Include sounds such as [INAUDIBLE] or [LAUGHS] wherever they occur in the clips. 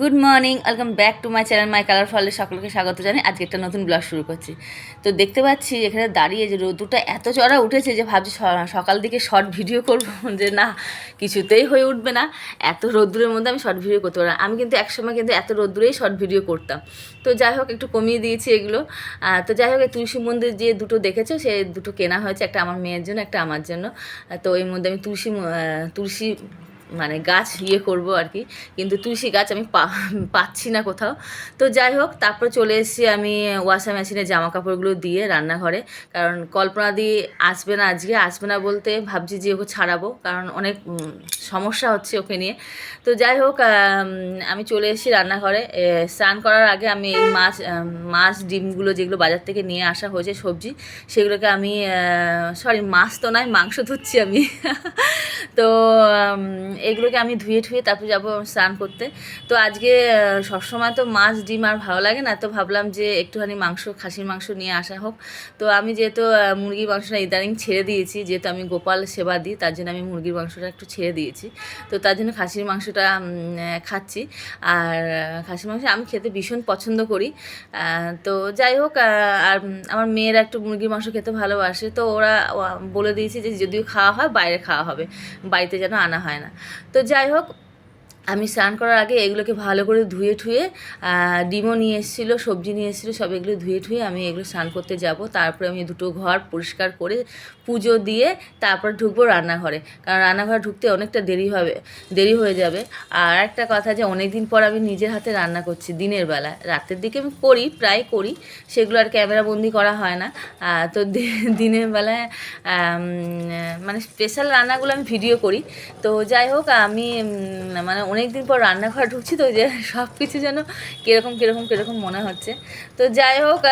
Good morning welcome back to my channel my colour ফলের সকলকে স্বাগত জানাই। আজকে একটা নতুন ব্লগ শুরু করছি। তো দেখতে পাচ্ছি এখানে দাঁড়িয়ে যে রোদুটা এত চড়া উঠেছে যে ভাবছি সকাল দিকে শর্ট ভিডিও করব [LAUGHS] যে না, কিছুতেই হয়ে উঠবে না। এত রোদ্দুরের মধ্যে আমি শর্ট ভিডিও করতে পারব না। আমি কিন্তু একসময় কিন্তু এত রোদ্দুরেই শর্ট ভিডিও করতাম। তো যাই হোক, একটু কমিয়ে দিয়েছি এগুলো। তো যাই হোক তুলসী মন্দির যে দুটো দেখেছ, সে দুটো কেনা হয়েছে। একটা আমার মেয়ের জন্য, একটা আমার জন্য। তো এর মধ্যে আমি তুলসী তুলসী মানে গাছ ইয়ে করব আর কি। কিন্তু তুলসী গাছ আমি পাচ্ছি না কোথাও। তো যাই হোক, তারপর চলে এসেছি আমি ওয়াশিং মেশিনে জামা কাপড়গুলো দিয়ে রান্নাঘরে। কারণ কল্পনা দিয়ে আসবে না আজকে, আসবে না বলতে ভাবছি যে ওকে ছাড়াবো। কারণ অনেক সমস্যা হচ্ছে ওকে নিয়ে। তো যাই হোক, আমি চলে এসেছি রান্নাঘরে। স্নান করার আগে আমি এই মাছ মাছ, ডিমগুলো যেগুলো বাজার থেকে নিয়ে আসা হয়েছে সবজি, সেগুলোকে আমি সরি মাছ তো নয়, মাংস ধুচ্ছি আমি। [LAUGHS] তো এগুলোকে আমি ধুয়ে ঠুয়ে তারপর যাব স্নান করতে। তো আজকে সবসময় তো মাছ, ডিম আর ভালো লাগে না, তো ভাবলাম যে একটুখানি মাংস, খাসির মাংস নিয়ে আসা হোক। তো আমি যেহেতু মুরগির মাংসটা ইদানিং ছেড়ে দিয়েছি, যেহেতু আমি গোপাল সেবা দিই, তার জন্য আমি মুরগির মাংসটা একটু ছেড়ে দিয়েছি। তো তার জন্য খাসির মাংসটা খাচ্ছি। আর খাসির মাংস আমি খেতে ভীষণ পছন্দ করি। তো যাই হোক আর আমার মেয়েরা একটু মুরগির মাংস খেতে ভালোবাসে, তো ওরা বলে দিয়েছি যে যদিও খাওয়া হয়, বাইরে খাওয়া হবে। বাড়িতে যেন আনা হয় না। তো যাই হোক আমি স্নান করার আগে এগুলোকে ভালো করে ধুয়ে ঠুয়ে ডিমও নিয়ে এসেছিল, সবজি নিয়ে এসেছিল, সব এগুলো ধুয়ে ঠুয়ে আমি এগুলো স্নান করতে যাব। তারপরে আমি দুটো ঘর পরিষ্কার করে পুজো দিয়ে তারপর ঢুকবো রান্নাঘরে। কারণ রান্নাঘরে ঢুকতে অনেকটা দেরি হবে, দেরি হয়ে যাবে। আর একটা কথা যে অনেক দিন পর আমি নিজের হাতে রান্না করছি, দিনের বেলা। রাতের দিকে আমি করি, প্রায় করি, সেগুলো আর ক্যামেরা বন্দি করা হয় না। তো দিনের বেলায় মানে স্পেশাল রান্নাগুলো আমি ভিডিও করি। তো যাই হোক, আমি মানে অনেক দিন পর রান্নাঘর ঢুকছি তো যে সব কিছু যেন কীরকম কীরকম কীরকম মনে হচ্ছে। তো যাই হোক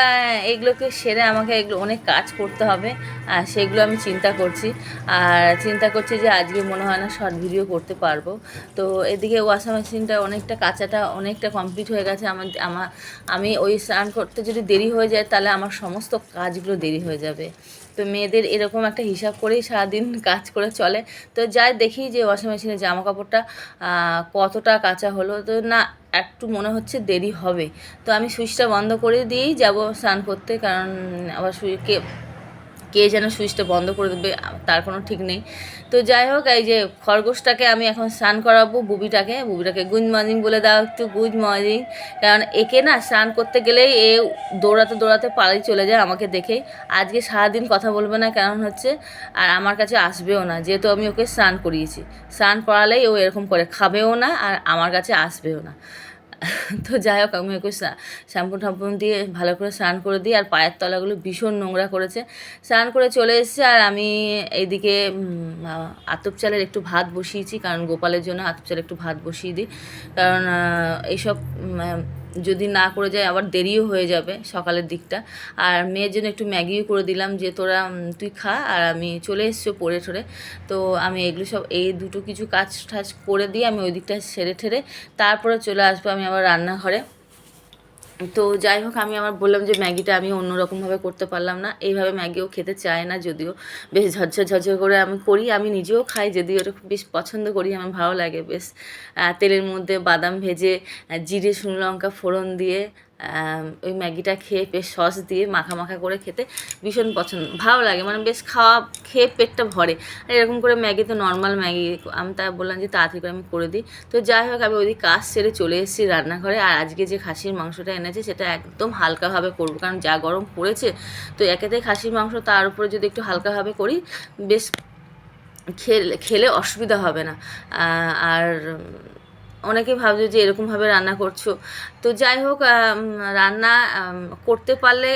এগুলোকে সেরে আমাকে এগুলো অনেক কাজ করতে হবে, আর সেগুলো আমি চিন্তা করছি। আর চিন্তা করছি যে আজকে মনে হয় না শর্ট ভিডিও করতে পারব। তো এদিকে ওয়াশিং মেশিনটা অনেকটা কাঁচাটা অনেকটা কমপ্লিট হয়ে গেছে। আমার আমার, আমি ওই স্নান করতে যদি দেরি হয়ে যায়, তাহলে আমার সমস্ত কাজগুলো দেরি হয়ে যাবে। তো মেয়েদের এরকম একটা হিসাব করেই সারাদিন কাজ করে চলে। তো যাই দেখি যে ওয়াশিং মেশিনে জামা কাপড়টা কতটা কাঁচা হলো। তো না, একটু মনে হচ্ছে দেরি হবে। তো আমি সুইচটা বন্ধ করে দিয়েই যাব স্নান করতে, কারণ আবার সুই কে যেন সুইচটা বন্ধ করে দেবে, তার কোনো ঠিক নেই। তো যাই হোক, এই যে খরগোশটাকে আমি এখন স্নান করাবো, বুবিটাকে বুবিটাকে গুড মর্নিং বলে দাও একটু গুড মর্নিং কারণ একে না স্নান করতে গেলেই এ দৌড়াতে দৌড়াতে পালাই চলে যায় আমাকে দেখেই আজকে সারাদিন কথা বলবে না, কারণ হচ্ছে, আর আমার কাছে আসবেও না, যেহেতু আমি ওকে স্নান করিয়েছি। স্নান করালেই ও এরকম করে খাবেও না, আর আমার কাছে আসবেও না। [LAUGHS] তো যাই হোক, আমি ওকে শ্যাম্পু ট্যাম্পু দিয়ে ভালো করে স্নান করে দিই, আর পায়ের তলাগুলো ভীষণ নোংরা করেছে। স্নান করে চলে এসেছে, আর আমি এইদিকে আতপ চালের একটু ভাত বসিয়েছি, কারণ গোপালের জন্য আতপ চালের একটু ভাত বসিয়ে দিই। কারণ এইসব যদি না করে যায় আবার দেরিও হয়ে যাবে সকালের দিকটা। আর মেয়ের জন্য একটু ম্যাগিও করে দিলাম যে তোরা তুই খা আর আমি চলে এসছো পরে ঠরে। তো আমি এগুলো সব, এই দুটো কিছু কাজ টাজ করে দিয়ে আমি ওই দিকটা সেরে ঠেরে তারপরে চলে আসব আমি আবার রান্নাঘরে। তো যাই হোক আমি আমার বললাম যে ম্যাগিটা আমি অন্যরকমভাবে করতে পারলাম না। এইভাবে ম্যাগিও খেতে চায় না যদিও। বেশ ঝরঝর ঝরঝর করে আমি করি, আমি নিজেও খাই যদিও এটা খুব বেশ পছন্দ করি, আমার ভালো লাগে, বেশ। তেলের মধ্যে বাদাম ভেজে জিরে, শুকনো লঙ্কা ফোড়ন দিয়ে ওই ম্যাগিটা খেয়ে বেশ সস দিয়ে মাখা মাখা করে খেতে ভীষণ পছন্দ, ভালো লাগে। মানে বেশ খাওয়া, খেয়ে পেটটা ভরে। আর এরকম করে ম্যাগি তো নর্মাল ম্যাগি। আমি তা বললাম যে তাড়াতাড়ি করে আমি করে দিই। তো যাই হোক, আমি ওইদিকে কাজ সেরে চলে এসেছি রান্নাঘরে। আর আজকে যে খাসির মাংসটা এনেছে, সেটা একদম হালকাভাবে করব। কারণ যা গরম পড়েছে, তো একেতে খাসির মাংস, তার উপরে যদি একটু হালকাভাবে করি, বেশ খেলে খেলে অসুবিধা হবে না। আর অনেকে ভাবছে যে এরকমভাবে রান্না করছ। তো যাই হোক রান্না করতে পারলে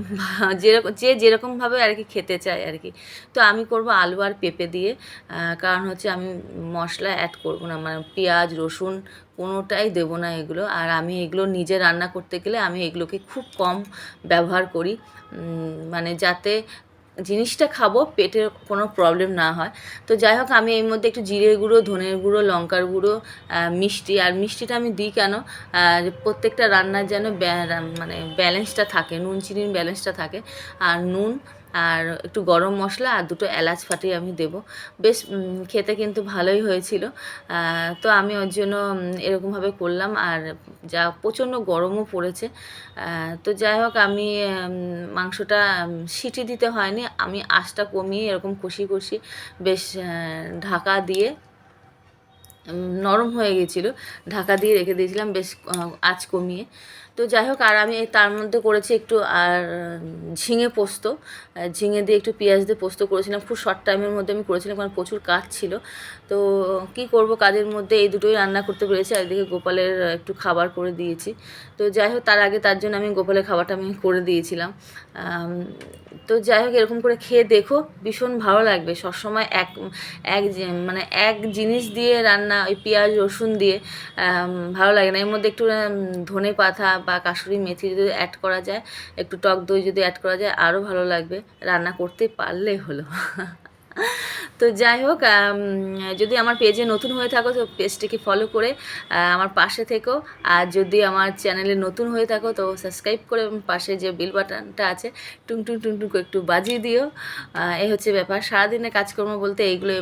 [LAUGHS] যেরকম যে যেরকমভাবে আর কি খেতে চায় আর কি। তো আমি করব আলু আর পেঁপে দিয়ে। কারণ হচ্ছে আমি মশলা অ্যাড করব না। মানে পেঁয়াজ, রসুন কোনোটাই দেবো না এগুলো। আর আমি এগুলো নিজে রান্না করতে গেলে আমি এগুলোকে খুব কম ব্যবহার করি। মানে যাতে জিনিসটা খাব, পেটের কোনো প্রবলেম না হয়। তো যাই হোক আমি এর মধ্যে একটু জিরে গুঁড়ো, ধনের গুঁড়ো, লঙ্কার গুঁড়ো মিষ্টি, আর মিষ্টিটা আমি দিই কেন? প্রত্যেকটা রান্নার যেন মানে ব্যালেন্সটা থাকে, নুন, চিনির ব্যালেন্সটা থাকে। আর নুন আর একটু গরম মশলা আর দুটো এলাচ ফাটিয়ে আমি দেব। বেশ খেতে কিন্তু ভালোই হয়েছিল। তো আমি ওর জন্য এরকমভাবে করলাম আর যা প্রচণ্ড গরমও পড়েছে। তো যাই হোক, আমি মাংসটা সিটি দিতে হয়নি। আমি আঁচটা কমিয়ে এরকম কষি কষি বেশ ঢাকা দিয়ে নরম হয়ে গেছিল। ঢাকা দিয়ে রেখে দিয়েছিলাম, বেশ আঁচ কমিয়ে। তো যাই হোক, আর আমি তার মধ্যে করেছি একটু, আর ঝিঙে পোস্ত। ঝিঙে দিয়ে একটু পেঁয়াজ দিয়ে পোস্ত করেছিলাম। খুব শর্ট টাইমের মধ্যে আমি করেছিলাম, কারণ প্রচুর কাজ ছিল। তো কি করব, কাজের মধ্যে এই দুটোই রান্না করতে পেরেছি। আর এদিকে গোপালের একটু খাবার করে দিয়েছি। তো যাই হোক, তার আগে তার জন্য আমি গোপালের খাবারটা আমি করে দিয়েছিলাম। তো যাই হোক, এরকম করে খেয়ে দেখো, ভীষণ ভালো লাগবে। সবসময় এক এক মানে এক জিনিস দিয়ে রান্না, ওই পেঁয়াজ, রসুন দিয়ে ভালো লাগে না। এর মধ্যে একটু ধনে পাতা বা কাশুরি মেথি যদি অ্যাড করা যায়, একটু টক দই যদি অ্যাড করা যায় আরও ভালো লাগবে। রান্না করতে পারলে হলো। [LAUGHS] তো যাই হোক যদি আমার পেজে নতুন হয়ে থাকো তো পেজটিকে ফলো করে আমার পাশে থেকো। আর যদি আমার চ্যানেলে নতুন হয়ে থাকো তো সাবস্ক্রাইব করে পাশে যে বিল বাটনটা আছে টুং টুং টুং টুং একটু বাজিয়ে দিও। এই হচ্ছে ব্যাপার। সারাদিনের কাজকর্ম বলতে এইগুলো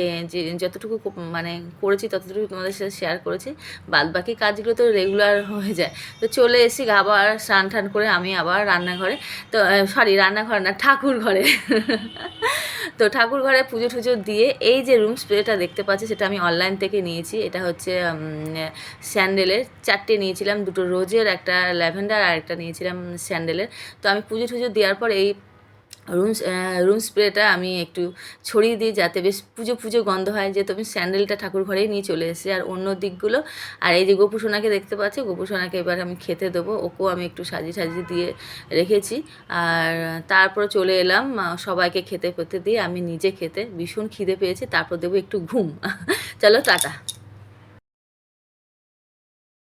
এ, যতটুকু মানে করেছি ততটুকু তোমাদের সাথে শেয়ার করেছি। বাদ বাকি কাজগুলো তো রেগুলার হয়ে যায়। তো চলে এসি আবার স্নান টান করে আমি আবার রান্নাঘরে তো সরি রান্নাঘর না ঠাকুর ঘরে তো ঠাকুর ঘরে পুজো টুজো দিয়ে এই যে রুম স্প্রেটা দেখতে পাচ্ছি, সেটা আমি অনলাইন থেকে নিয়েছি। এটা হচ্ছে স্যান্ডেলের চারটে নিয়েছিলাম, দুটো রোজের, একটা ল্যাভেন্ডার আর একটা নিয়েছিলাম স্যান্ডেলের তো আমি পুজো টুজো দেওয়ার পর এই রুম রুম স্প্রেটা আমি একটু ছড়িয়ে দিই যাতে বেশ পুজো পুজো গন্ধ হয়। যেহেতু আমি স্যান্ডেলটা ঠাকুর ঘরেই নিয়ে চলে এসেছি। আর অন্য দিকগুলো, আর এই যে গোপুসোনাকে দেখতে পাচ্ছি, গোপুসোনাকে এবার আমি খেতে দেবো। ওকেও আমি একটু সাজিয়ে সাজিয়ে দিয়ে রেখেছি। আর তারপর চলে এলাম সবাইকে খেতে খেতে দিয়ে আমি নিজে খেতে ভীষণ খিদে পেয়েছি। তারপর দেবো একটু ঘুম। [LAUGHS] চলো, টাটা।